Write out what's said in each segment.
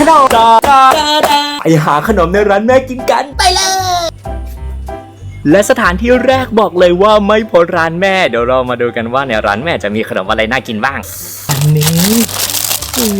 ขนมไปหาขนมในร้านแม่กินกัน ไปเลย และสถานที่แรกบอกเลยว่าไม่พ้นร้านแม่ เดี๋ยวเรามาดูกันว่าในร้านแม่จะมีขนมอะไรน่ากินบ้าง อันนี้ อุ้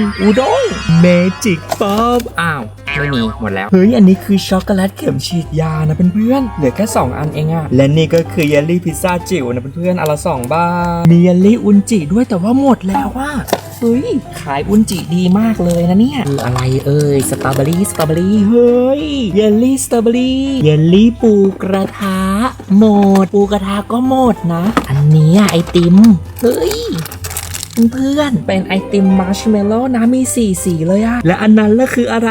ยอุด้งเมจิกป๊อปอ้าวไม่มีหมดแล้ว เฮ้ย อันนี้คือช็อกโกแลตเข็มฉีดยานะเพื่อนๆเหลือแค่ 2 อันเองอะและนี่ก็คือเยลลี่พิซซ่าจิ๋วนะเพื่อนๆอันละสองบาทมีเยลลี่อุนจิด้วยแต่ว่าหมดแล้วว่าเฮ้ย ขายอุนจิดีมากเลยนะเนี่ย คืออะไรเอ่ยสตรอเบอรี่สตรอเบอรี่เฮ้ยเยลลี่สตรอเบอรี่เยลลี่ปูกระทะหมด ปูกระทะก็หมดนะ อันนี้ไอติมเฮ้ย เพื่อนๆ เป็นไอติมมาร์ชเมลโล่นะมีสีสีเลยอะและอันนั้นล่ะคืออะไร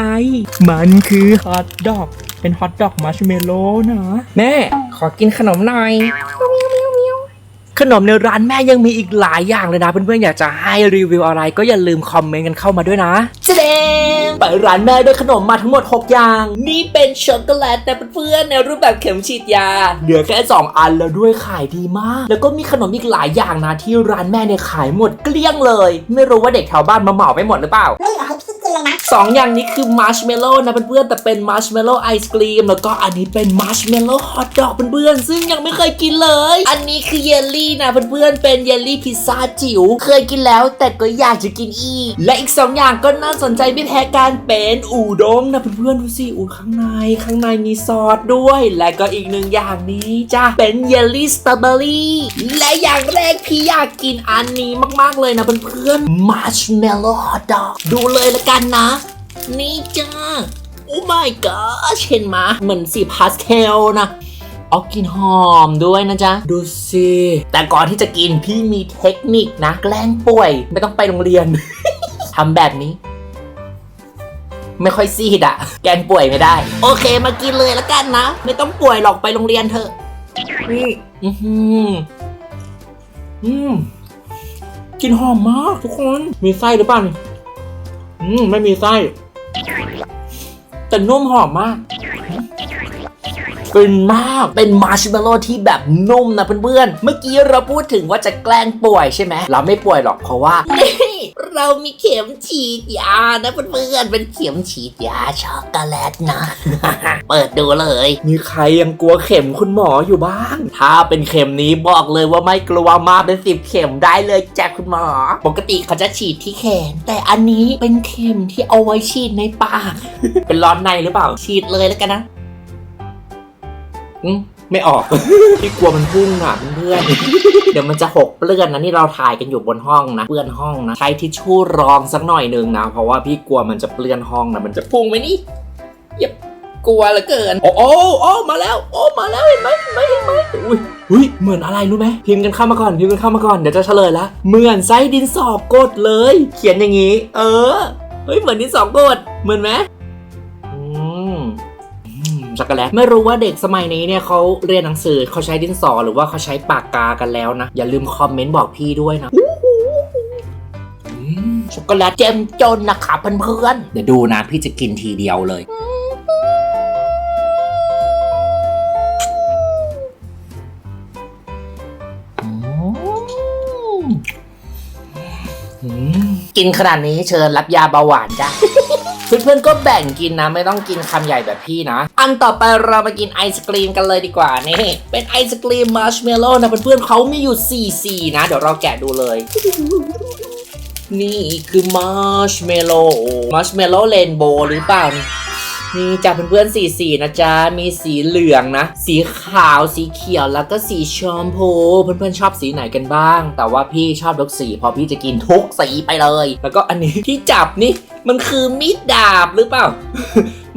มันคือฮอทดอก เป็นฮอทดอกมาร์ชเมลโล่นะ แม่ ขอกินขนมหน่อย ขนมในร้านแม่ยังมีอีกหลายอย่างเลยนะ เพื่อนๆอยากจะให้รีวิวอะไรก็อย่าลืมคอมเมนต์กันเข้ามาด้วยนะเจเดงไปร้านแม่ได้ขนมมาทั้งหมด 6 อย่าง นี่เป็นช็อกโกแลตนะเพื่อนๆในรูปแบบเข็มฉีดยา เหลือแค่ 2 อันแล้วด้วยขายดีมาก แล้วก็มีขนมอีกหลายอย่างนะที่ร้านแม่เนี่ยขายหมดเกลี้ยงเลย ไม่รู้ว่าเด็กแถวบ้านมาเหมาไปหมดหรือเปล่าไม่เหลือให้พี่กินเลยนะ สองอย่างนี้คือมาร์ชเมลโล่นะเพื่อนๆแต่เป็นมาร์ชเมลโล่ไอศกรีมแล้วก็อันนี้เป็นมาร์ชเมลโล่ฮอทดอกเพื่อนๆซึ่งยังไม่เคยกินเลย อันนี้คือเยลลี่นะเพื่อนๆเป็นเยลลี่พิซซ่าจิ๋วเคยกินแล้ว แต่ก็อยากจะกินอีก และอีกสองอย่างก็น่าสนใจไม่แพ้กันเป็นอูด้งนะเพื่อนๆดูสิอูข้างในข้างในมีซอสด้วย และก็อีกหนึ่งอย่างนี้จ้ะเป็นเยลลี่สตรอเบอรี่และอย่างแรกพี่อยากกินอันนี้มากๆเลยนะเพื่อนๆมาร์ชเมลโล่ฮอทดอกดูเลยละกันนะ นี่จ้าโอ้ my god เห็นไหมยเหมือนสีพาสเทลนะเอากินหอมด้วยนะจ๊ะ ดูสิ แต่ก่อนที่จะกินพี่มีเทคนิคนะ แกล้งป่วย ไม่ต้องไปโรงเรียน ทำแบบนี้ ไม่ค่อยซีดอะแกล้งป่วยไม่ได้ โอเคมากินเลยแล้วกันนะ ไม่ต้องป่วยหรอกไปโรงเรียนเถอะนี่อือหืออืมกินหอมมากทุกคน มีไส้หรือเปล่าอืมไม่มีไส้ แต่นุ่มหอมมาก เป็นมาก เป็นมาร์ชเมลโล่ที่แบบนุ่มนะเพื่อนๆ เมื่อกี้เราพูดถึงว่าจะแกล้งป่วยใช่ไหม เราไม่ป่วยหรอกเพราะว่า เรามีเข็มฉีดยานะเพื่อนๆเป็นเข็มฉีดยาช็อกโกแลตนะ เปิดดูเลย มีใครยังกลัวเข็มคุณหมออยู่บ้าง ถ้าเป็นเข็มนี้บอกเลยว่าไม่กลัวมากเป็นสิบเข็มได้เลยจ้ะคุณหมอ ปกติเขาจะฉีดที่แขน แต่อันนี้เป็นเข็มที่เอาไว้ฉีดในปาก เป็นร้อนในหรือเปล่า ฉีดเลยแล้วกันนะ อืม ไม่ออก พี่กลัวมันพุ่งอะเพื่อน เดี๋ยวมันจะหกเปื้อนนะนี่เราถ่ายกันอยู่บนห้องนะเปื้อนห้องนะใช้ทิชชู่รองสักหน่อยนึงนะ เพราะว่าพี่กลัวมันจะเปื้อนห้องนะมันจะพุ่งไหมนี่เย็บกลัวเหลือเกิน โอ้โอ้โอ้มาแล้ว โอ้มาแล้วเห็นไหมเห็นไหมเห็นไหมอุ้ยอุ้ยเหมือนอะไรรู้ไหมพิมพ์กันเข้ามาก่อนพิมพ์กันเข้ามาก่อนเดี๋ยวจะเฉลยละเหมือนไส้ดินสอกดเลย เขียนอย่างนี้ เออเฮ้ยเหมือนดินสอกดเหมือนไหม ช็อกโกแลตไม่รู้ว่าเด็กสมัยนี้เนี่ยเขาเรียนหนังสือเขาใช้ดินสอหรือว่าเขาใช้ปากกากันแล้วนะ อย่าลืมคอมเมนต์บอกพี่ด้วยนะอืมช็อกโกแลตเจมจนนะคะเพื่อนๆเดี๋ยวดูนะพี่จะกินทีเดียวเลยอืมอืมกินขนาดนี้เชิญรับยาเบาหวานจ้ะ เพื่อนๆก็แบ่งกินนะไม่ต้องกินคำใหญ่แบบพี่นะ อันต่อไปเรามากินไอศกรีมกันเลยดีกว่านี่เป็นไอศกรีมมาร์ชเมลโล่นะเพื่อนๆเขามีอยู่ 4 สีนะ เดี๋ยวเราแกะดูเลยนี่คือมาร์ชเมลโล่มาร์ชเมลโล่เรนโบว์หรือเปล่า นี่จ้าเพื่อนๆสีสีนะจ๊ะมีสีเหลืองนะ สีขาวสีเขียวแล้วก็สีชมพู เพื่อนๆชอบสีไหนกันบ้าง แต่ว่าพี่ชอบทุกสีเพราะพี่จะกินทุกสีไปเลย แล้วก็อันนี้ที่จับนี่มันคือมีดดาบหรือเปล่า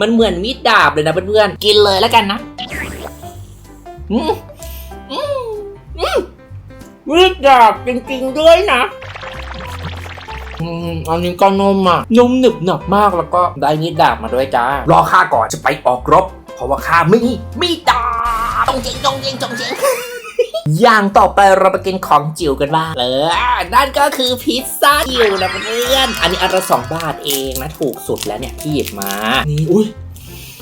มันเหมือนมีดดาบเลยนะเพื่อนๆกินเลยแล้วกันนะอืมอืมอืมมีดดาบจริงๆด้วยนะ อืมอันนี้ก็นุ่มอะนุ่มหนึบหนับมากแล้วก็ได้มีดดาบมาด้วยจ้ารอข้าก่อนจะไปออกรบ เพราะว่าข้ามีมีดดาบจงเจงจงเจงจงเจงอย่างต่อไปเราไปกินของจิ๋วกันบ้างเออ นั่นก็คือพิซซ่าจิ๋วนะเพื่อน อันนี้อันละสองบาทเองนะ ถูกสุดแล้วเนี่ยที่หยิบมา นี่ อุ้ย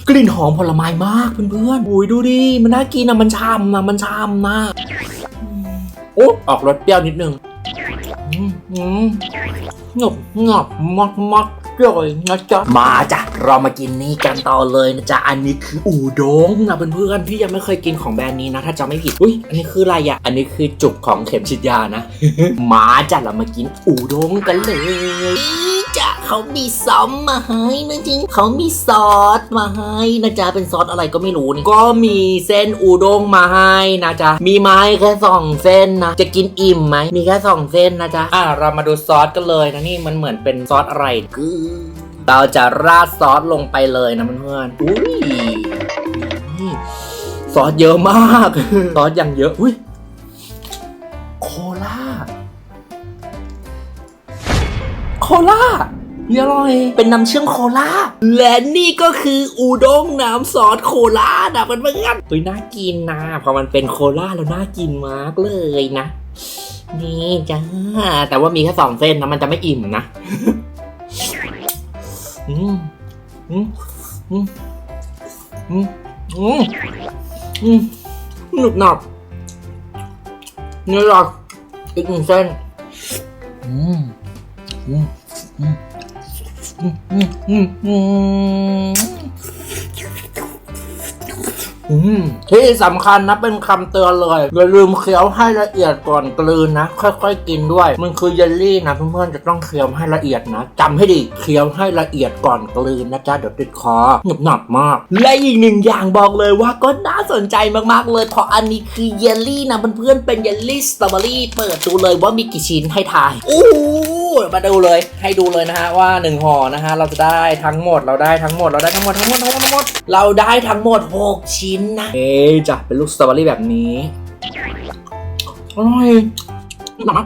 กลิ่นหอมผลไม้มากเพื่อนๆอุ้ยดูดิ มันน่ากินนะมันช่ำนะมันช่ำนะอืมโอ้ออกรสเปรี้ยวนิดนึง อืมอืมงบมักมักร่อยนะจ๊ะ มาจ้ะ เรามากินนี่กันต่อเลยนะจ๊ะ อันนี้คืออูด้งนะเพื่อนๆพี่ยังไม่เคยกินของแบรนด์นี้นะ ถ้าจำไม่ผิด อุ้ยอันนี้คืออะไรอะ อันนี้คือจุกของเข็มฉีดยานะ มาจ้ะ เรามากินอูด้งกันเลย จ้ะเขามีซอมมาให้นะจริงเขามีซอสมาให้นะจ๊ะเป็นซอสอะไรก็ไม่รู้นี่ก็มีเส้นอูด้งมาให้นะจ๊ะมีไม้แค่สองเส้นนะจะกินอิ่มไหมมีแค่สองเส้นนะจ๊ะอะเรามาดูซอสกันเลยนะนี่มันเหมือนเป็นซอสอะไรคือเราจะราดซอสลงไปเลยนะเพื่อนอุ้ยนี่ซอสเยอะมาก ซอสอย่างเยอะอุ้ย โคลาอร่อย เป็นน้ำเชื่อมโคลาและนี่ก็คืออูด้งน้ำซอสโคลานะเพื่อนๆอุ้ยน่ากินนะพอมันเป็นโคลาแล้วน่ากินมากเลยนะ นี่จ้า แต่ว่ามีแค่สองเส้นนะมันจะไม่อิ่มนะ อืมอืมอืมอืมอืมอืมหนุบหนับเนื้อหลักอีกหนึ่งเส้นอืมอืม ที่สำคัญนะเป็นคำเตือนเลยอย่าลืมเคี้ยวให้ละเอียดก่อนกลืนนะ ค่อยๆกินด้วย มันคือเยลลี่นะเพื่อนๆจะต้องเคี้ยวให้ละเอียดนะจำให้ดีเคี้ยวให้ละเอียดก่อนกลืนนะจ๊ะเดี๋ยวติดคอหนุบหนับมาก และอีกหนึ่งอย่างบอกเลยว่าก็น่าสนใจมากๆเลยเพราะอันนี้คือเยลลี่นะเพื่อนๆเป็นเยลลี่สตรอเบอรี่เปิดดูเลยว่ามีกี่ชิ้นให้ทายอู้หูมาดูเลย ให้ดูเลยนะฮะว่าหนึ่งห่อนะฮะเราจะได้ทั้งหมดเราได้ทั้งหมดเราได้ทั้งหมดทั้งหมดทั้งหมดทั้งหมดเราได้ทั้งหมด 6 ชิ้นนะเอ๊จ้ะเป็นลูกสตรอเบอรี่แบบนี้อร่อยหนัก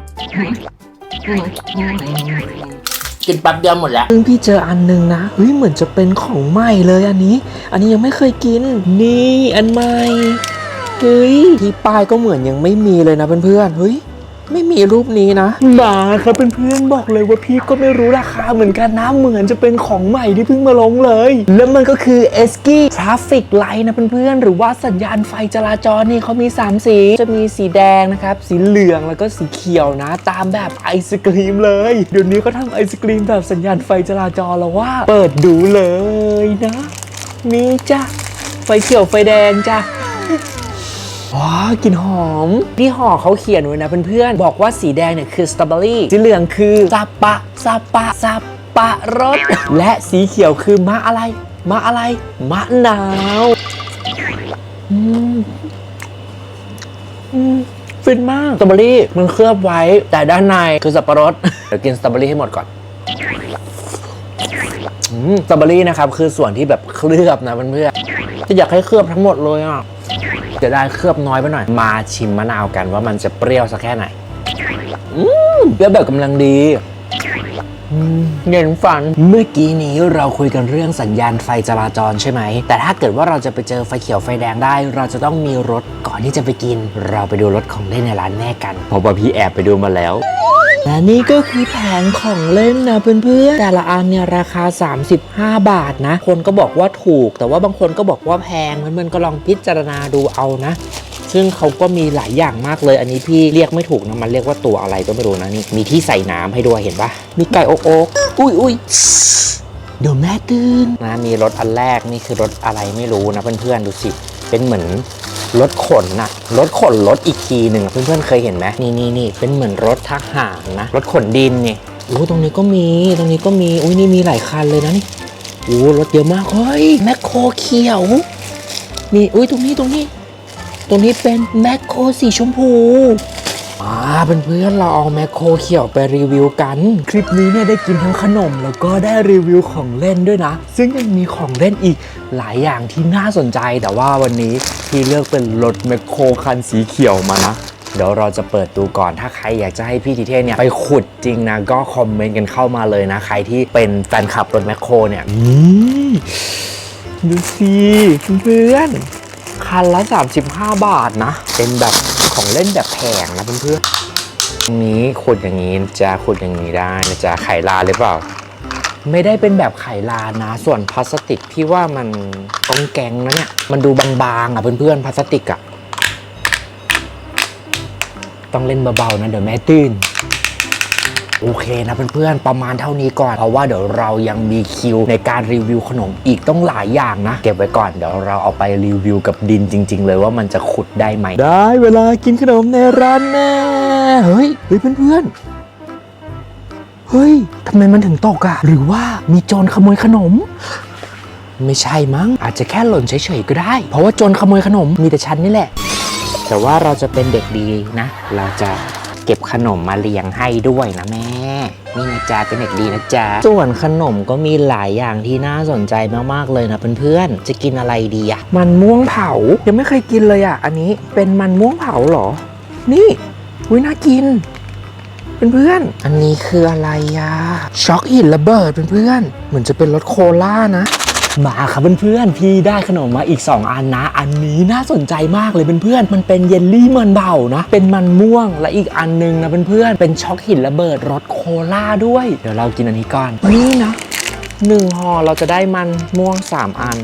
กินแป๊บเดียวหมดแล้ว ซึ่งพี่เจออันหนึงนะเฮ้ยเหมือนจะเป็นของใหม่เลยอันนี้ อันนี้ยังไม่เคยกิน นี่อันใหม่ เฮ้ยที่ป้ายก็เหมือนยังไม่มีเลยนะเพื่อนๆ เฮ้ย ไม่มีรูปนี้นะมาครับเพื่อนๆบอกเลยว่าพี่ก็ไม่รู้ราคาเหมือนกันนะเหมือนจะเป็นของใหม่ที่เพิ่งมาลงเลย แล้วมันก็คือ e s k i Traffic Light นะเพื่อนๆหรือว่าสัญญาณไฟจราจรนี่เขามี 3 สี จะมีสีแดงนะครับ สีเหลืองแล้วก็สีเขียวนะ ตามแบบไอศกรีมเลย เดี๋ยวนี้เขาทำไอศกรีมแบบสัญญาณไฟจราจรแล้วว่า เปิดดูเลยนะมีจ้ะไฟเขียวไฟแดงจ้ะ ว้ากลิ่นหอม ที่ห่อเขาเขียนไว้นะเพื่อนๆ บอกว่าสีแดงเนี่ยคือสตรอเบอรี่สีเหลืองคือซาปะซาปะซาปะรส และสีเขียวคือมะอะไร มะอะไร มะนาวอืมอืมฟินมาก สตรอเบอรี่มันเคลือบไว้ แต่ด้านในคือสับปะรด เดี๋ยวกินสตรอเบอรี่ให้หมดก่อนสตรอเบอรี่นะครับ คือส่วนที่แบบเคลือบนะเพื่อนๆจะอยากให้เคลือบทั้งหมดเลยอะ จะได้เคลือบน้อยไปหน่อย มาชิมมะนาวกันว่ามันจะเปรี้ยวสักแค่ไหน อืมเปรี้ยวแบบกำลังดี เย็นฝัน เมื่อกี้นี้เราคุยกันเรื่องสัญญาณไฟจราจรใช่ไหม แต่ถ้าเกิดว่าเราจะไปเจอไฟเขียวไฟแดงได้ เราจะต้องมีรถก่อนที่จะไปกิน เราไปดูรถของเล่นในร้านแม่กันเพราะว่าพี่แอบไปดูมาแล้ว และนี่ก็คือแผงของเล่นนะเพื่อนๆ แต่ละอันเนี่ยราคา 35 บาทนะ คนก็บอกว่าถูก แต่ว่าบางคนก็บอกว่าแพงเพื่อนๆก็ลองพิจารณาดูเอานะ ซึ่งเขาก็มีหลายอย่างมากเลย อันนี้พี่เรียกไม่ถูกนะมันเรียกว่าตัวอะไรก็ไม่รู้นะนี่มีที่ใส่น้ำให้ด้วยเห็นปะมีไก่อกอกอุ้ยอุ้ยเดี๋ยวแม่ตื่นนะมีรถอันแรกนี่คือรถอะไรไม่รู้นะเพื่อนๆดูสิเป็นเหมือนรถขนนะรถขนรถอีกทีหนึ่งเพื่อนๆเคยเห็นไหมนี่นี่นี่เป็นเหมือนรถทหารนะรถขนดินนี่โอ้ตรงนี้ก็มีตรงนี้ก็มีอุ้ยนี่มีหลายคันเลยนะนี่โอ้รถเยอะมากเฮ้ยแมคโครเขียวนี่อุ้ยตรงนี้ตรงนี้ ตรงนี้เป็นแมคโครสีชมพูอ่าเพื่อนๆเราเอาแมคโครเขียวไปรีวิวกัน คลิปนี้เนี่ยได้กินทั้งขนมแล้วก็ได้รีวิวของเล่นด้วยนะ ซึ่งยังมีของเล่นอีกหลายอย่างที่น่าสนใจแต่ว่าวันนี้พี่เลือกเป็นรถแมคโครคันสีเขียวมานะเดี๋ยวเราจะเปิดดูก่อน ถ้าใครอยากจะให้พี่ทีเทเนี่ยไปขุดจริงนะ ก็คอมเมนต์กันเข้ามาเลยนะ ใครที่เป็นแฟนคลับรถแมคโครเนี่ยนี่ดูสิเพื่อนๆ คันละ 35 บาทนะ เป็นแบบของเล่นแบบแพงนะเพื่อนๆตรงนี้ขุดอย่างนี้จะขุดอย่างนี้ได้นะจะไขลานหรือเปล่า ไม่ได้เป็นแบบไขลานนะ ส่วนพลาสติกพี่ว่ามันกองแกงนะเนี่ย มันดูบางๆอะเพื่อนๆพลาสติกอะ ต้องเล่นเบาๆนะเดี๋ยวแม่ตื่น โอเคนะเพื่อนๆ ประมาณเท่านี้ก่อน เพราะว่าเดี๋ยวเรายังมีคิวในการรีวิวขนมอีกต้องหลายอย่างนะ เก็บไว้ก่อนเดี๋ยวเราเอาไปรีวิวกับดินจริง ๆ เลยว่ามันจะขุดได้ไหม ได้เวลากินขนมในร้านแม่เฮ้ยเฮ้ยเพื่อนๆ เฮ้ยทำไมมันถึงตกอะหรือว่ามีโจรขโมยขนมไม่ใช่มั้ง อาจจะแค่หล่นเฉยๆก็ได้ เพราะว่าโจรขโมยขนมมีแต่ฉันนี่แหละ แต่ว่าเราจะเป็นเด็กดีนะ เราจะ ก็บขนมมาเลี้ยงให้ด้วยนะแม่นี่นะจ๊ะเป็นเด็กดีนะจ๊ะส่วนขนมก็มีหลายอย่างที่น่าสนใจมากๆเลยนะเพื่อนๆจะกินอะไรดีอะมันม่วงเผายังไม่เคยกินเลยอะอันนี้เป็นมันม่วงเผาเหรอ นี่อุ้ยน่ากินเพื่อนๆอันนี้คืออะไรอะช็อกหินระเบิดเพื่อนๆเหมือนจะเป็นรสโคล่านะ มาครับเพื่อนๆพี่ได้ขนมมาอีก 2 อันนะ อันนี้น่าสนใจมากเลยเพื่อนๆมันเป็นเยลลี่มันเบานะเป็นมันม่วงและอีกอันนึงนะเพื่อนๆเป็นช็อกหินระเบิดรสโคล่าด้วย เดี๋ยวเรากินอันนี้ก่อนนี่นะหนึ่งห่อเราจะได้มันม่วง 3 อัน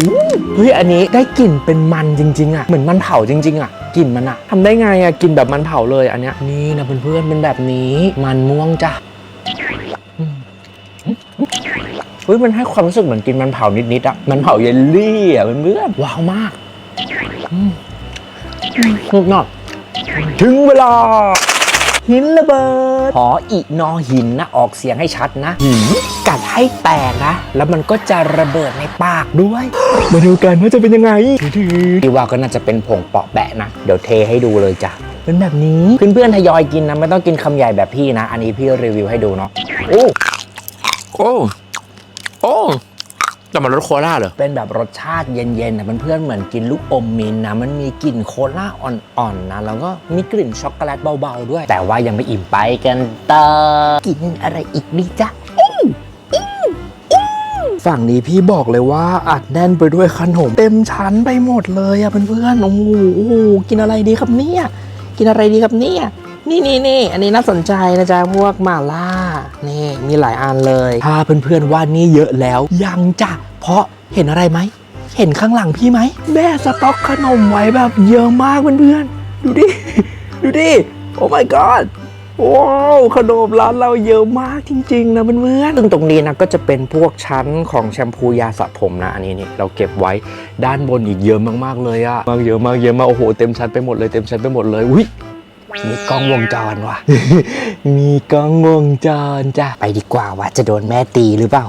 อู้เฮ้ยอันนี้ได้กลิ่นเป็นมันจริงๆอะเหมือนมันเผาจริง ๆอะกลิ่นมันอะทำได้ไงอะกินแบบมันเผาเลยอันเนี้ยนี่นะเพื่อนๆเป็นแบบนี้มันม่วงจ้ะ เฮ้ยมันให้ความรู้สึกเหมือนกินมันเผานิดๆอะมันเผาเยลลี่อะเพื่อนๆว้าวมากอืมอืมนอกถึงเวลา หินระเบิดหออีนอหินนะออกเสียงให้ชัดนะหินกัดให้แตกนะ แล้วมันก็จะระเบิดในปากด้วย มาดูกันว่าจะเป็นยังไงพี่ว่าก็น่าจะเป็นผงเปาะแปะนะ เดี๋ยวเทให้ดูเลยจ้ะเป็นแบบนี้ เพื่อนๆทยอยกินนะ ไม่ต้องกินคำใหญ่แบบพี่นะ อันนี้พี่รีวิวให้ดูเนาะโอ้โอ้ โอ้แต่มันรสโคล่าเหรอ เป็นแบบรสชาติเย็นๆนะเพื่อนๆเหมือนกินลูกอมมินท์นะมันมีกลิ่นโคลาอ่อนๆนะแล้วก็มีกลิ่นช็อกโกแลตเบาๆด้วย แต่ว่ายังไม่อิ่มไปกันต่อกินอะไรอีกดีจ๊ะฝั่งนี้พี่บอกเลยว่าอัดแน่นไปด้วยขนม เต็มชั้นไปหมดเลยอะเพื่อนๆโอ้โหโอ้โหกินอะไรดีครับเนี่ยกินอะไรดีครับเนี่ย นี่นี่นี่อันนี้น่าสนใจนะจ๊ะพวกมาล่า นี่มีหลายอันเลยถ้าเพื่อนๆว่านี่เยอะแล้ว ยังจ้ะเพราะเห็นอะไรไหม เห็นข้างหลังพี่ไหม แม่สต็อกขนมไว้แบบเยอะมากเพื่อนๆ ดูดิ ดูดิ โอ้ my god ว้าวขนมร้านเราเยอะมากจริง ๆ นะเพื่อนๆซึ่งตรงนี้นะก็จะเป็นพวกชั้นของแชมพูยาสระผมนะ อันนี้นี่เราเก็บไว้ด้านบนอีกเยอะมากๆเลยอะมากเยอะมากเยอะมากโอ้โหเต็มชั้นไปหมดเลยเต็มชั้นไปหมดเลยอุ้ย มีกล้องวงจรว่ะ มีกล้องวงจรจ้ะ ไปดีกว่าว่าจะโดนแม่ตีหรือเปล่า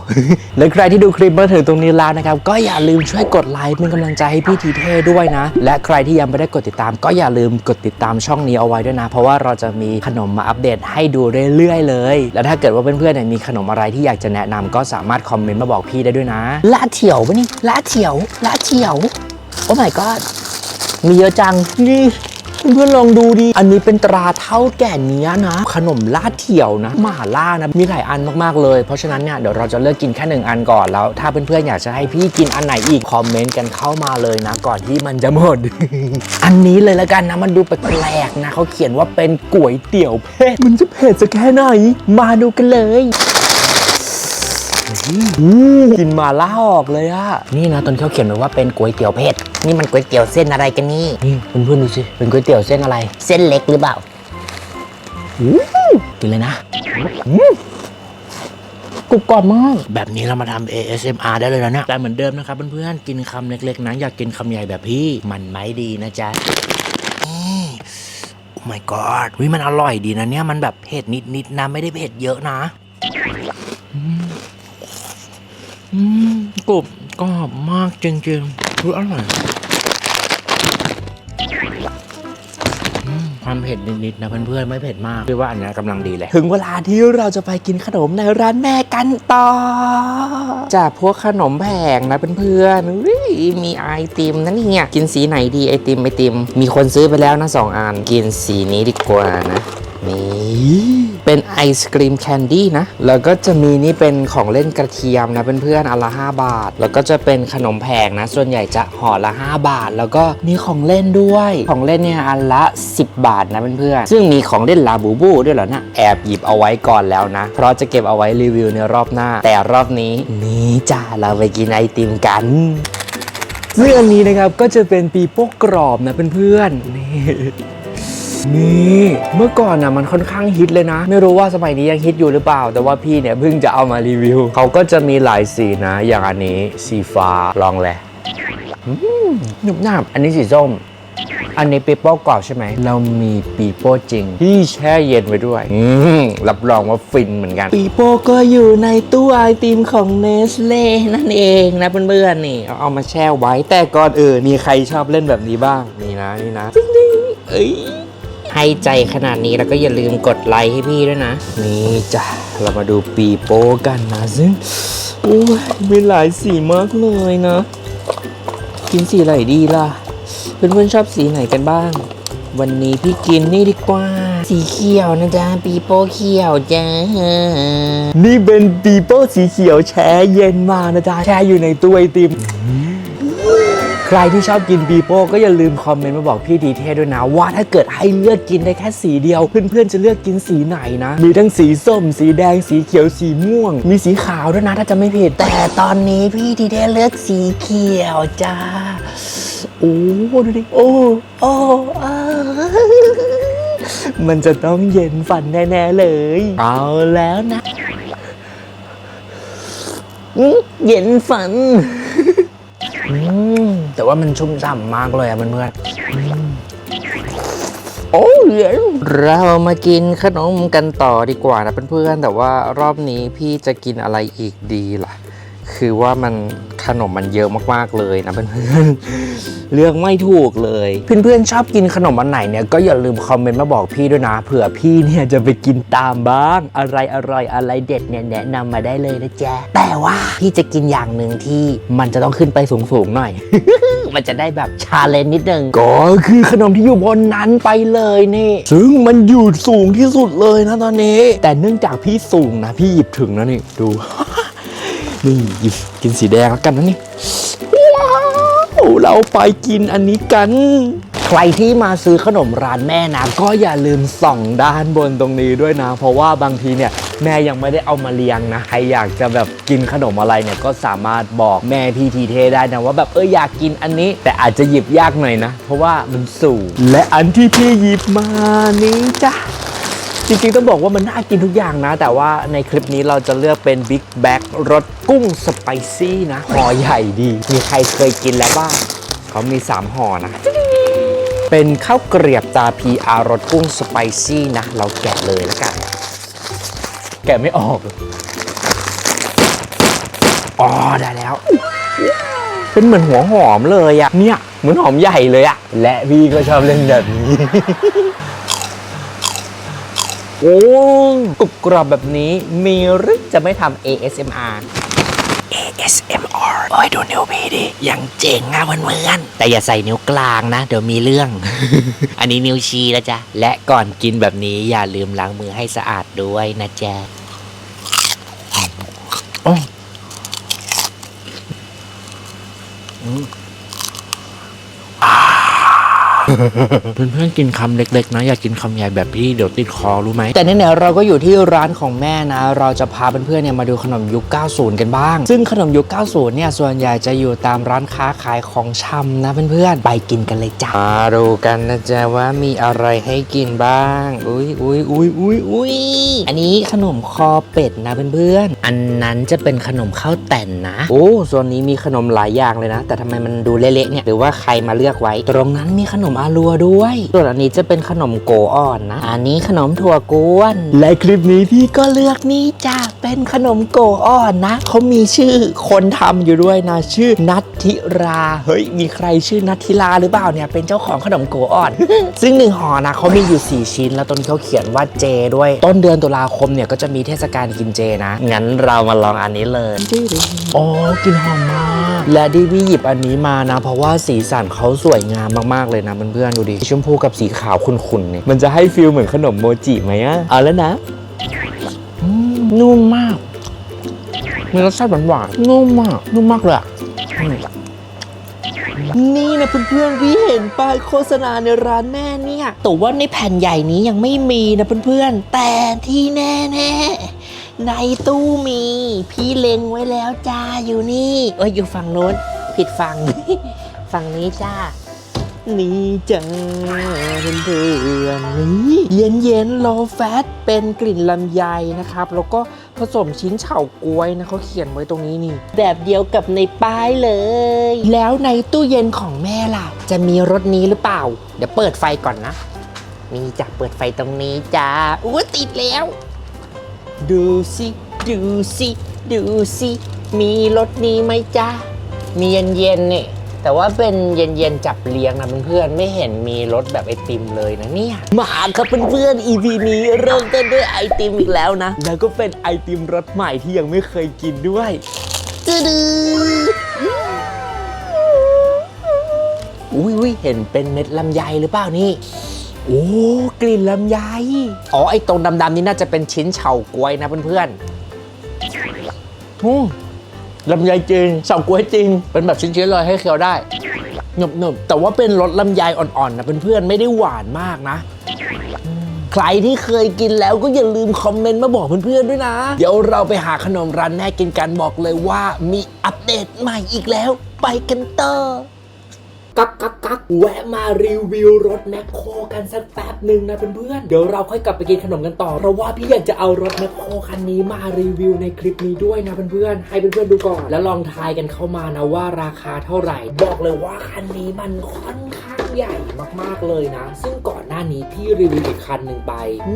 และใครที่ดูคลิปมาถึงตรงนี้แล้วนะครับ ก็อย่าลืมช่วยกดไลค์เป็นกำลังใจให้พี่ทีเท่ด้วยนะ และใครที่ยังไม่ได้กดติดตาม ก็อย่าลืมกดติดตามช่องนี้เอาไว้ด้วยนะ เพราะว่าเราจะมีขนมมาอัปเดตให้ดูเรื่อยๆ เลย แล้วถ้าเกิดว่าเพื่อนๆเนี่ยมีขนมอะไรที่อยากจะแนะนำก็สามารถคอมเมนต์มาบอกพี่ได้ด้วยนะลาเถียวปะนี่ลาเถียวลาเถียวโอ้ my god มีเยอะจังนี่ เพื่อนๆลองดูดิ อันนี้เป็นตราเท่าแก่เนี้ยนะ ขนมลาดเถี่ยวนะหมาล่านะ มีหลายอันมากๆเลย เพราะฉะนั้นเนี่ยเดี๋ยวเราจะเลือกกินแค่หนึ่งอันก่อนแล้ว ถ้าเพื่อนๆอยากจะให้พี่กินอันไหนอีกคอมเมนต์กันเข้ามาเลยนะ ก่อนที่มันจะหมด อันนี้เลยละกันนะมันดูแปลกๆนะเขาเขียนว่าเป็นก๋วยเตี๋ยวเผ็ดมันจะเผ็ดสักแค่ไหนมาดูกันเลย กินมาล่าออกเลยอะนี่นะตอนเขาเขียนไว้ว่าเป็นก๋วยเตี๋ยวเผ็ดนี่มันก๋วยเตี๋ยวเส้นอะไรกันนี่นี่เพื่อนๆดูสิเป็นก๋วยเตี๋ยวเส้นอะไร เส้นเล็กหรือเปล่าอู้กินเลยนะอืมกรุบกรอบมาก แบบนี้เรามาทำ ASMR ได้เลยนะเนี่ยแต่เหมือนเดิมนะครับเพื่อนๆกินคำเล็กๆนะอยากกินคำใหญ่แบบพี่มันไม่ดีนะจ๊ะนี่โอ้ my god วิมันอร่อยดีนะเนี่ยมันแบบเผ็ดนิดๆนะไม่ได้เผ็ดเยอะนะอืม กรุบกรอบมากจริงๆคืออร่อยความเผ็ดนิดๆนะเพื่อนๆไม่เผ็ดมากคือว่าอันนี้กำลังดีเลย ถึงเวลาที่เราจะไปกินขนมในร้านแม่กันต่อ จากพวกขนมแผงนะเพื่อนๆมีไอติมนะเนี่ยกินสีไหนดีไอติมไอติม มีคนซื้อไปแล้วนะสองอันกินสีนี้ดีกว่านะ นี่เป็นไอศกรีมแคนดี้นะ แล้วก็จะมีนี่เป็นของเล่นกระเทียมนะเพื่อนๆอันละ 5 บาท แล้วก็จะเป็นขนมแผงนะ ส่วนใหญ่จะห่อละ 5 บาท แล้วก็มีของเล่นด้วย ของเล่นเนี่ยอันละ 10 บาทนะเพื่อนๆ ซึ่งมีของเล่นลาบูบูด้วยเหรอนะ แอบหยิบเอาไว้ก่อนแล้วนะ เพราะจะเก็บเอาไว้รีวิวในรอบหน้า แต่รอบนี้นี่จ้าเราไปกินไอติมกันซึ่งอันนี้นะครับก็จะเป็นปีโป้กรอบนะเพื่อนๆนี่ นี่เมื่อก่อนน่ะมันค่อนข้างฮิตเลยนะ ไม่รู้ว่าสมัยนี้ยังฮิตอยู่หรือเปล่า แต่ว่าพี่เนี่ยเพิ่งจะเอามารีวิว เขาก็จะมีหลายสีนะ อย่างอันนี้สีฟ้าลองแหละอืมหนุบหนับอันนี้สีส้มอันนี้ปีโป้กรอบใช่ไหม เรามีปีโป้จริง ที่แช่เย็นไว้ด้วยอืมรับรองว่าฟินเหมือนกัน ปีโป้ก็อยู่ในตู้ไอติมของเนสเล่นั่นเองนะเพื่อนๆนี่ เอาเอามาแช่ไว้แต่ก่อนอื่นมีใครชอบเล่นแบบนี้บ้าง นี่นะนี่นะจริงๆเอ้ย ให้ใจขนาดนี้แล้วก็อย่าลืมกดไลค์ให้พี่ด้วยนะ นี่จ้ะ เรามาดูปีโป้กันนะซึ่งโอ้ยมีหลายสีมากเลยนะ กินสีอะไหนดีล่ะ เพื่อนๆชอบสีไหนกันบ้าง วันนี้พี่กินนี่ดีกว่า สีเขียวนะจ๊ะ ปีโป้เขียวจ้านี่เป็นปีโป้สีเขียวแช่เย็นมานะจ๊ะแช่อยู่ในตู้ไอติม ใครที่ชอบกินปีโป้ก็อย่าลืมคอมเมนต์มาบอกพี่ดีเทด้วยนะ ว่าถ้าเกิดให้เลือกกินได้แค่สีเดียว เพื่อนๆจะเลือกกินสีไหนนะ มีทั้งสีส้ม สีแดงสีเขียวสีม่วง มีสีขาวด้วยนะถ้าจะไม่ผิด แต่ตอนนี้พี่ทีเดเลือกสีเขียวจ้าโอ้ดูดิโอ้โอ้อมันจะต้องเย็นฝันแน่ๆเลย เอาแล้วนะเย็นฝัน อืมแต่ว่ามันชุ่มฉ่ำมากเลยอะเพื่อนโอ้ยเรามากินขนมกันต่อดีกว่านะเพื่อนๆแต่ว่ารอบนี้พี่จะกินอะไรอีกดีล่ะ คือว่ามันขนมมันเยอะมากๆเลยนะเพื่อนๆเลือกไม่ถูกเลย เพื่อนๆชอบกินขนมอันไหนเนี่ยก็อย่าลืมคอมเมนต์มาบอกพี่ด้วยนะเผื่อพี่เนี่ยจะไปกินตามบ้าง อะไรอร่อยอะไรเด็ดเนี่ยแนะนำมาได้เลยนะจ๊ะแต่ว่าพี่จะกินอย่างหนึ่งที่มันจะต้องขึ้นไปสูงๆหน่อย มันจะได้แบบชาเลนจ์นิดนึงก็คือขนมที่อยู่บนนั้นไปเลยนี่ ซึ่งมันอยู่สูงที่สุดเลยนะตอนนี้ แต่เนื่องจากพี่สูงนะพี่หยิบถึงนะนี่ดู นี่หยิบกินสีแดงแล้วกันนะนี่ว้าวเราไปกินอันนี้กัน ใครที่มาซื้อขนมร้านแม่นะก็อย่าลืมส่องด้านบนตรงนี้ด้วยนะ เพราะว่าบางทีเนี่ยแม่ยังไม่ได้เอามาเลี้ยงนะ ใครอยากจะแบบกินขนมอะไรเนี่ยก็สามารถบอกแม่พี่ทีเทได้นะ ว่าแบบเอออยากกินอันนี้ แต่อาจจะหยิบยากหน่อยนะ เพราะว่ามันสูง และอันที่พี่หยิบมานี้จ้ะ จริงๆ ต้องบอกว่ามันน่ากินทุกอย่างนะ แต่ว่าในคลิปนี้เราจะเลือกเป็นบิ๊กแบ็กรสกุ้งสไปซี่นะห่อใหญ่ดี มีใครเคยกินแล้วบ้างเขามี 3ห่อนะ เป็นข้าวเกรียบตาพีอารสกุ้งสไปซี่นะ เราแกะเลยแล้วกัน แกะไม่ออกอ๋อได้แล้ว เป็นเหมือนหัวหอมเลยอะเนี่ยเหมือนหอมใหญ่เลยอะและพี่ก็ชอบเล่นแบบนี้ โอ้กรุบกรอบแบบนี้มีหรือจะไม่ทำ ASMR ASMR โอ้ยดูนิ้วพี่ดิยังเจ๋งอะเพื่อนๆแต่อย่าใส่นิ้วกลางนะ เดี๋ยวมีเรื่อง อันนี้นิ้วชี้แล้วจ้ะ และก่อนกินแบบนี้อย่าลืมล้างมือให้สะอาดด้วยนะจ๊ะ เพื่อนๆกินคำเล็กๆนะอย่ากินคำใหญ่แบบพี่เดี๋ยวติดคอรู้ไหมแต่ไหนๆเราก็อยู่ที่ร้านของแม่นะ เราจะพาเพื่อนๆเนี่ยมาดูขนมยุค 90 กันบ้าง ซึ่งขนมยุค 90 เนี่ยส่วนใหญ่จะอยู่ตามร้านค้าขายของชำนะเพื่อนๆไปกินกันเลยจ้ามาดูกันนะจ๊ะว่ามีอะไรให้กินบ้าง อุ้ยอุ้ยอุ้ยอุ้ยอุ้ยอันนี้ขนมคอเป็ดนะเพื่อนๆอันนั้นจะเป็นขนมข้าวแต่นนะ โอ้ส่วนนี้มีขนมหลายอย่างเลยนะ แต่ทำไมมันดูเละๆเนี่ยหรือว่าใครมาเลือกไว้ ตรงนั้นมีขนมอาลัวด้วย ส่วนอันนี้จะเป็นขนมโกอ่อนนะ อันนี้ขนมถั่วกวน และคลิปนี้พี่ก็ก็เลือกนี่จ้ะเป็นขนมโกอ่อนนะเขามีชื่อคนทำอยู่ด้วยนะ ชื่อนัทธิราเฮ้ยมีใครชื่อนัทธิราหรือเปล่าเนี่ยเป็นเจ้าของขนมโกอ่อน ซึ่งหนึ่งห่อนะเขามีอยู่ 4 ชิ้น แล้วตรงนี้เขาเขียนว่าเจด้วย ต้นเดือนตุลาคมเนี่ยก็จะมีเทศกาลกินเจนะงั้นเรามาลองอันนี้เลยอ๋อกลินหอมมาก และที่พี่หยิบอันนี้มานะ เพราะว่าสีสันเขาสวยงามมากๆเลยนะเพื่อนๆดูดิชมพูกับสีขาวขุ่นๆเนี่ยมันจะให้ฟิลเหมือนขนมโมจิไหมอะเอาแล้วนะนุ่มมากมีรสชาติหวานๆนุ่มมากนุ่มมากเลยอะนี่นะเพื่อนๆพี่เห็นป้ายโฆษณาในร้านแม่เนี่ยแต่ว่าในแผ่นใหญ่นี้ยังไม่มีนะเพื่อนๆ แต่ที่แน่ๆ ในตู้มี พี่เล็งไว้แล้วจ้าอยู่นี่ เอ้ยอยู่ฝั่งโน้น ผิดฝั่ง ฝั่งนี้จ้า นี่จ้าเพื่อนๆนี่เย็นเย็นโลแฟตเป็นกลิ่นลำไยนะครับ แล้วก็ผสมชิ้นเฉาก๊วยนะเขาเขียนไว้ตรงนี้นี่ แบบเดียวกับในป้ายเลย แล้วในตู้เย็นของแม่ล่ะ จะมีรสนี้หรือเปล่า เดี๋ยวเปิดไฟก่อนนะ นี่จ้ะเปิดไฟตรงนี้จ้าอู้ติดแล้ว ดูสิดูสิดูสิมีรถนี้ไหมจ้ามีเย็นเย็นๆนี่แต่ว่าเป็นเย็นเย็นๆจับเลี้ยงนะเพื่อนๆไม่เห็นมีรถแบบไอติมเลยนะเนี่ยมาครับเพื่อนๆ EP นี้เริ่มต้นด้วยไอติมอีกแล้วนะ แล้วก็เป็นไอติมรสใหม่ที่ยังไม่เคยกินด้วยจืดอุ้ยอุ้ยเห็นเป็นเม็ดลำไยหรือเปล่านี่ โอ้กลิ่นลำไยอ๋อไอตรงดำๆนี่น่าจะเป็นชิ้นเฉาก๊วยนะเพื่อนๆอืมลำไยจริงเฉาก๊วยจริง เป็นแบบชิ้นๆเลยให้เคี้ยวได้หนึบๆแต่ว่าเป็นรสลำไยอ่อนๆนะเพื่อนๆไม่ได้หวานมากนะอืมใครที่เคยกินแล้วก็อย่าลืมคอมเมนต์มาบอกเพื่อนๆด้วยนะ เดี๋ยวเราไปหาขนมร้านแม่กินกันบอกเลยว่ามีอัปเดตใหม่อีกแล้ว ไปกันต่อ กักกักกักแวะมารีวิวรถแมคโครกันสักแป๊บหนึ่งนะเพื่อนๆเดี๋ยวเราค่อยกลับไปกินขนมกันต่อ เพราะว่าพี่อยากจะเอารถแมคโครคันนี้มารีวิวในคลิปนี้ด้วยนะเพื่อนๆให้เพื่อนๆดูก่อน แล้วลองทายกันเข้ามานะว่าราคาเท่าไหร่ บอกเลยว่าคันนี้มันค่อนข้าง ใหญ่มากๆเลยนะ ซึ่งก่อนหน้านี้พี่รีวิวอีกคันหนึ่งไป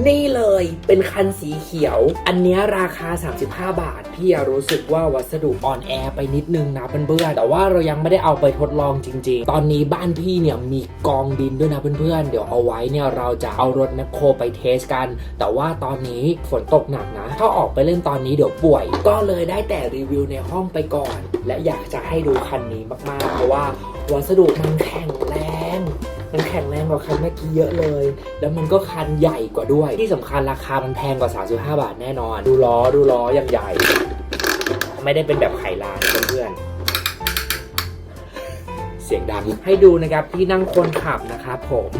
นี่เลยเป็นคันสีเขียว อันนี้ราคา 35 บาท พี่รู้สึกว่าวัสดุอ่อนแอไปนิดนึงนะเพื่อนๆแต่ว่าเรายังไม่ได้เอาไปทดลองจริง ๆ ตอนนี้บ้านพี่เนี่ยมีกองดินด้วยนะเพื่อนๆ เดี๋ยวเอาไว้เนี่ยเราจะเอารถแมคโครไปเทสกัน แต่ว่าตอนนี้ฝนตกหนักนะ ถ้าออกไปเล่นตอนนี้เดี๋ยวป่วย ก็เลยได้แต่รีวิวในห้องไปก่อน และอยากจะให้ดูคันนี้มากๆ เพราะว่าวัสดุมันแข็งแรง มันแข็งแรงกว่าคันเมื่อกี้เยอะเลย แล้วมันก็คันใหญ่กว่าด้วย ที่สำคัญราคามันแพงกว่า 35 บาทแน่นอน ดูล้อดูล้ออย่างใหญ่ ไม่ได้เป็นแบบไขลานเพื่อนเสียงดัง ให้ดูนะครับที่นั่งคนขับนะครับผม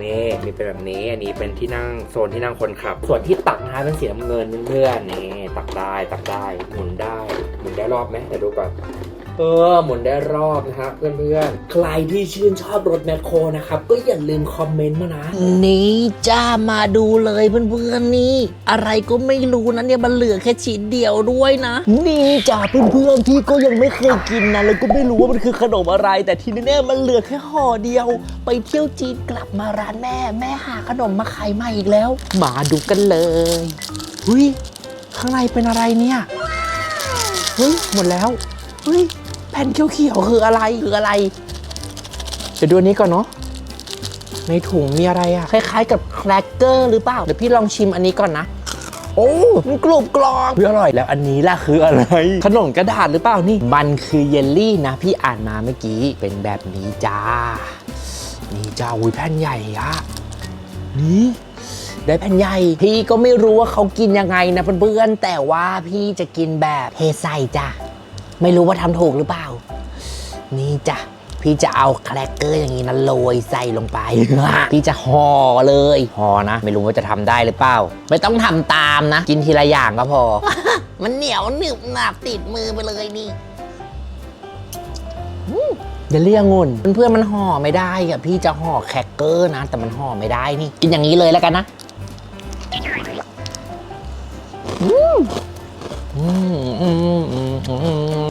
นี่มีเป็นแบบนี้อันนี้เป็นที่นั่งโซนที่นั่งคนขับ ส่วนที่ตักนะฮะเป็นสีน้ำเงินเพื่อนๆนี่ตักได้ตักได้หมุนได้หมุนได้รอบไหมเดี๋ยวดูก่อน เออหมุนได้รอบนะฮะเพื่อนๆ ใครที่ชื่นชอบรถแมคโครนะครับ ก็อย่าลืมคอมเมนต์มานะ นี่จ้ามาดูเลยเพื่อนๆนี่ อะไรก็ไม่รู้นะเนี่ยมันเหลือแค่ชิ้นเดียวด้วยนะ นี่จ้าเพื่อนๆพี่ก็ยังไม่เคยกินนะแล้วก็ไม่รู้ว่ามันคือขนมอะไร แต่ที่แน่ๆมันเหลือแค่ห่อเดียว ไปเที่ยวจีนกลับมาร้านแม่ แม่หาขนมมาขายใหม่อีกแล้ว มาดูกันเลยหุยข้างในเป็นอะไรเนี่ยเฮ้ยหมดแล้วเฮ้ย แผ่นเขียวๆคืออะไรคืออะไร เดี๋ยวดูอันนี้ก่อนเนาะในถุงมีอะไรอะคล้ายๆกับแครกเกอร์หรือเปล่า เดี๋ยวพี่ลองชิมอันนี้ก่อนนะ โอ้มันกรุบกรอบคืออร่อยแล้วอันนี้ล่ะคืออะไร ขนมกระดาษหรือเปล่านี่ มันคือเยลลี่นะ พี่อ่านมาเมื่อกี้เป็นแบบนี้จ้า นี่จ้าอุ้ยแผ่นใหญ่อะนี่ได้แผ่นใหญ่ พี่ก็ไม่รู้ว่าเขากินยังไงนะเพื่อนๆแต่ว่าพี่จะกินแบบเทใส่จ้ะ ไม่รู้ว่าทำถูกหรือเปล่า นี่จ้ะพี่จะเอาแครกเกอร์อย่างนี้นะโรยใส่ลงไป พี่จะห่อเลยห่อนะ ไม่รู้ว่าจะทำได้หรือเปล่า ไม่ต้องทำตามนะ กินทีละอย่างก็พอ มันเหนียวหนึบหนับติดมือไปเลยนี่อย่าเรียกงุ่นเพื่อนๆมันห่อไม่ได้อะพี่จะห่อแครกเกอร์นะ แต่มันห่อไม่ได้นี่ กินอย่างนี้เลยแล้วกันนะ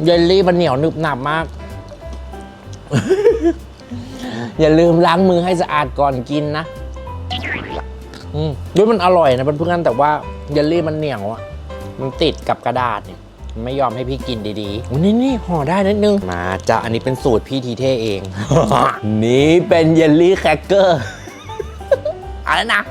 เยลลี่มันเหนียวหนึบหนับมาก อย่าลืมล้างมือให้สะอาดก่อนกินนะอืมด้วยมันอร่อยนะเพื่อนๆแต่ว่าเยลลี่มันเหนียวอะมันติดกับกระดาษเนี่ยมันไม่ยอมให้พี่กินดีๆวันนี้นี่ห่อได้นิดนึง มาจ้ะอันนี้เป็นสูตรพี่ทีเท่เอง นี่เป็นเยลลี่แครกเกอร์อะไรนะ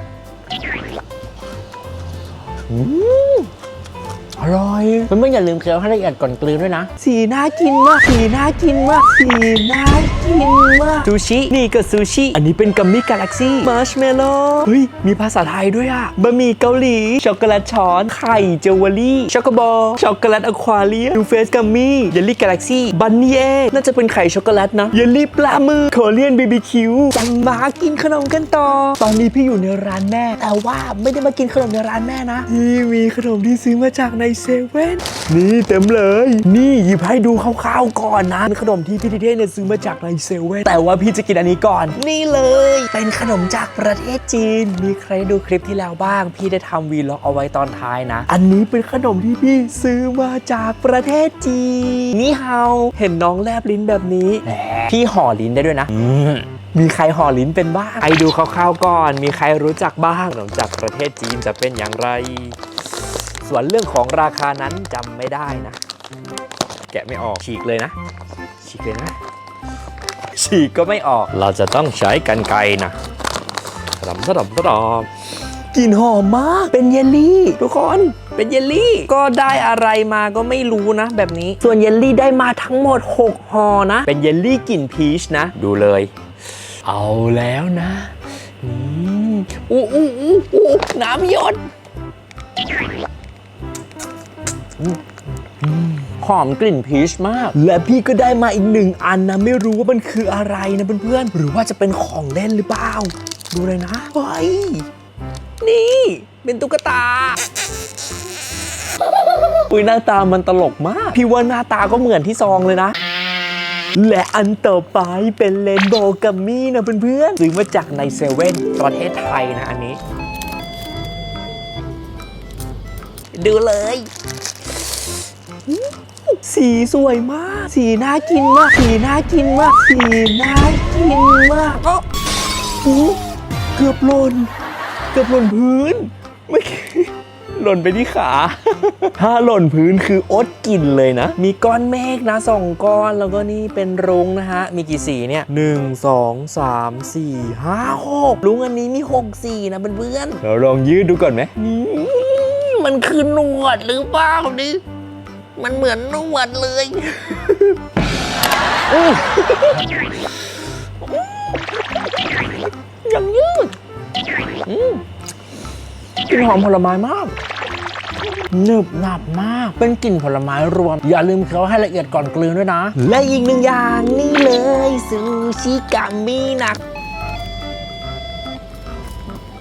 อร่อยเพื่อนๆอย่าลืมเคี้ยวให้ละเอียดก่อนกลืนด้วยนะ สีน่ากินมาก สีน่ากินมาก สีน่ากินมาก ซูชิ นี่ก็ซูชิ อันนี้เป็นกัมมี่กาแล็กซี่ มาร์ชเมลโล่เฮ้ย มีภาษาไทยด้วยอะบะหมี่เกาหลี ช็อกโกแลตช้อน ไข่เจวลลี่ ช็อกโกบอล ช็อกโกแลตอควาเรียมดูเฟสกัมมี่ เยลลี่กาแล็กซี่ บันนี่เอน่าจะเป็นไข่ช็อกโกแลตนะ เยลลี่ปลาหมึกโคเรียนบีบีคิวจังมากินขนมกันต่อ ตอนนี้พี่อยู่ในร้านแม่ แต่ว่าไม่ได้มากินขนมในร้านแม่นะพี่มีขนมที่ซื้อมาจากในเซเว่นนี่เต็มเลย นี่หยิบให้ดูคร่าวๆก่อนนะเป็นขนมที่พี่ทิเทศเนี่ยซื้อมาจากในเซเว่นแต่ว่าพี่จะกินอันนี้ก่อน นี่เลย เป็นขนมจากประเทศจีน มีใครดูคลิปที่แล้วบ้าง พี่ได้ทำวีล็อกเอาไว้ตอนท้ายนะ อันนี้เป็นขนมที่พี่ซื้อมาจากประเทศจีนนี่เฮาเห็นน้องแลบลิ้นแบบนี้แหมพี่ห่อลิ้นได้ด้วยนะอืมมีใครห่อลิ้นเป็นบ้าง ไอดูคร่าวๆก่อน มีใครรู้จักบ้างขนมจากประเทศจีนจะเป็นอย่างไร ส่วนเรื่องของราคานั้นจำไม่ได้นะ แกะไม่ออกฉีกเลยนะ ฉีกเลยนะ ฉีกก็ไม่ออก เราจะต้องใช้กันไกรนะสดำสดำสดำกลิ่นหอมมาก เป็นเยลลี่ ทุกคน เป็นเยลลี่ ก็ได้อะไรมาก็ไม่รู้นะ แบบนี้ ส่วนเยลลี่ได้มาทั้งหมด 6ห่อนะ เป็นเยลลี่กลิ่นพีชนะ ดูเลย เอาแล้วนะอืมอู้อู้อู้อู้น้ำหยดอืมอืม หอมกลิ่นพีชมาก และพี่ก็ได้มาอีกหนึ่งอันนะ ไม่รู้ว่ามันคืออะไรนะเพื่อนๆ หรือว่าจะเป็นของเล่นหรือเปล่า ดูเลยนะเฮ้ยนี่ เป็นตุ๊กตาอุ้ยหน้าตามันตลกมาก พี่ว่าหน้าตาก็เหมือนที่ซองเลยนะ และอันต่อไปเป็นเลนโบว์กัมมี่นะเพื่อนๆซื้อมาจากในเซเว่นประเทศไทยนะอันนี้ ดูเลย สีสวยมาก สีน่ากินมาก สีน่ากินมาก สีน่ากินมากก็เกือบหล่น เกือบหล่นพื้นไม่หล่นไปที่ขา ถ้าหล่นพื้นคืออดกลิ่นเลยนะ มีก้อนเมฆนะสองก้อน แล้วก็นี่เป็นรุ้งนะฮะ มีกี่สีเนี่ยหนึ่งสองสามสี่ห้าหกรุ้งอันนี้มีหกสีนะเพื่อนๆเราลองยืดดูก่อนไหมนี่มันคือหนวดหรือเปล่านี่ มันเหมือนหนวดเลยอื้อยังยืดอืมกลิ่นหอมผลไม้มากหนึบหนับมาก เป็นกลิ่นผลไม้รวม อย่าลืมเคี้ยวให้ละเอียดก่อนกลืนด้วยนะ และอีกหนึ่งอย่างนี่เลยซูชิกามินะ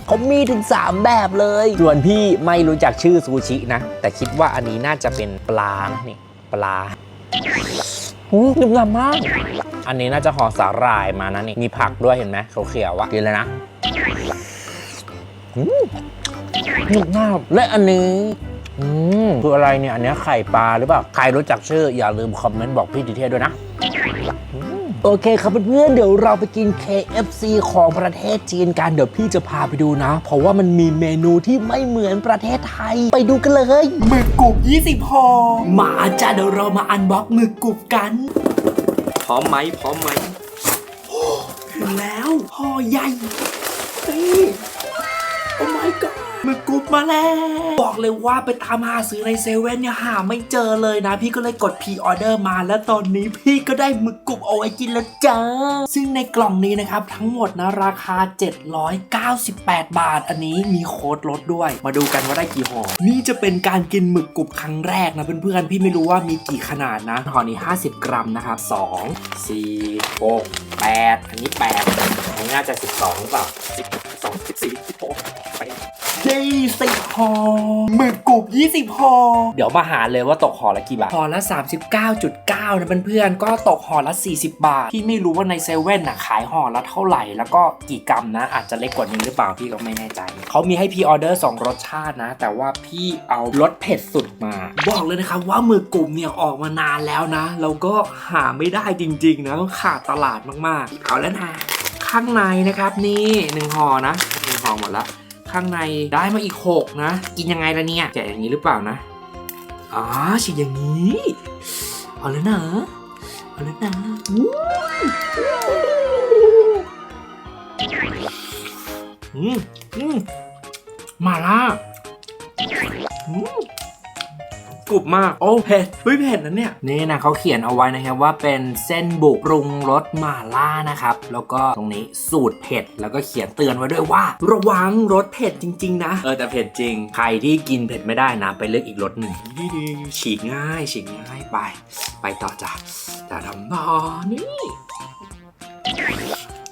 เขามีถึง 3 แบบเลย ส่วนพี่ไม่รู้จักชื่อซูชินะ แต่คิดว่าอันนี้น่าจะเป็นปลานะนี่ปลาหูหนึบหนับมาก อันนี้น่าจะห่อสาหร่ายมานะนี่ มีผักด้วยเห็นไหมเขาเขียวๆอะกินเลยนะอืมหนุกมากและอันนี้อืมคืออะไรเนี่ย อันเนี้ยไข่ปลาหรือเปล่า ใครรู้จักชื่อ อย่าลืมคอมเมนต์บอกพี่ดิเทศด้วยนะอืม โอเคครับเพื่อนๆเดี๋ยวเราไปกิน KFC ของประเทศจีนกันเดี๋ยวพี่จะพาไปดูนะ เพราะว่ามันมีเมนูที่ไม่เหมือนประเทศไทย ไปดูกันเลยหมึกกรุบ20ห่อมาจ้าเดี๋ยวเรามาอันบ็อกหมึกกรุบกัน พร้อมไหมพร้อมไหมถึงแล้วห่อใหญ่นี่โอ้ my god มาแล้วบอกเลยว่าไปตามหาซื้อในเซเว่นเนี่ยหาไม่เจอเลยนะ พี่ก็เลยกดพ r ออเดอร์มา แล้วตอนนี้พี่ก็ได้หมึกกรุบเอาไว้กินแล้วจ้าซึ่งในกล่องนี้นะครับ ทั้งหมดนะราคา 798 บาท อันนี้มีโค้ดลดด้วย มาดูกันว่าได้กี่ห่อนี่จะเป็นการกินหมึกกรุบครั้งแรกนะเพื่อนๆพี่ไม่รู้ว่ามีกี่ขนาดนะห่อนี้ 50 กรัมนะครับ2 4 6 8 อันนี้8อันนี้น่าจะ 12หรือเปล่า12 14 ยสิบห่อหมึกกรุบ20ห่อเดี๋ยวมาหาเลยว่าตกห่อละกี่บาทห่อละ 39.9 นะเพื่อนๆก็ตกห่อละ 40 บาทพี่ไม่รู้ว่าในเซเว่นน่ะขายห่อละเท่าไหร่ แล้วก็กี่กรัมนะ อาจจะเล็กกว่านี้หรือเปล่าพี่ก็ไม่แน่ใจ เขามีให้พี่ออเดอร์ 2 รสชาตินะ แต่ว่าพี่เอารสเผ็ดสุดมา บอกเลยนะครับว่ามือกลุ่มเนี่ยออกมานานแล้วนะแล้วก็หาไม่ได้จริงๆนะขาดตลาดมากๆ เอาแล้วนะข้างในนะครับนี่หนึ่งห่อนะหนึ่งห่อหมดละ ข้างในได้มาอีก 6 นะ กินยังไงล่ะเนี่ย แกะอย่างนี้หรือเปล่านะอ๋อฉีดอย่างนี้เอาแล้วนะเอาแล้วนะอืมอืมมาล่าอืม กรุบมาก โอ้เผ็ดเฮ้ยเผ็ดนะเนี่ย นี่นะเขาเขียนเอาไว้นะครับว่าเป็นเส้นบุกปรุงรสมาล่านะครับ แล้วก็ตรงนี้สูตรเผ็ด แล้วก็เขียนเตือนไว้ด้วยว่า ระวังรสเผ็ดจริง ๆ นะ เออแต่เผ็ดจริง ใครที่กินเผ็ดไม่ได้นะไปเลือกอีกรสหนึ่งดีๆฉีกง่ายฉีกง่ายไป ไปต่อจ้ะแต่ทำต่อนี่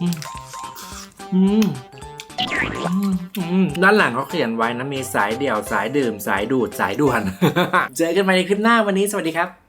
อืมอืมหอืม ด้านหลังเขาเขียนไว้นะมีสายเดี่ยวสายดื่มสายดูดสายด่วน เจอกันใหม่ในคลิปหน้าวันนี้สวัสดีครับ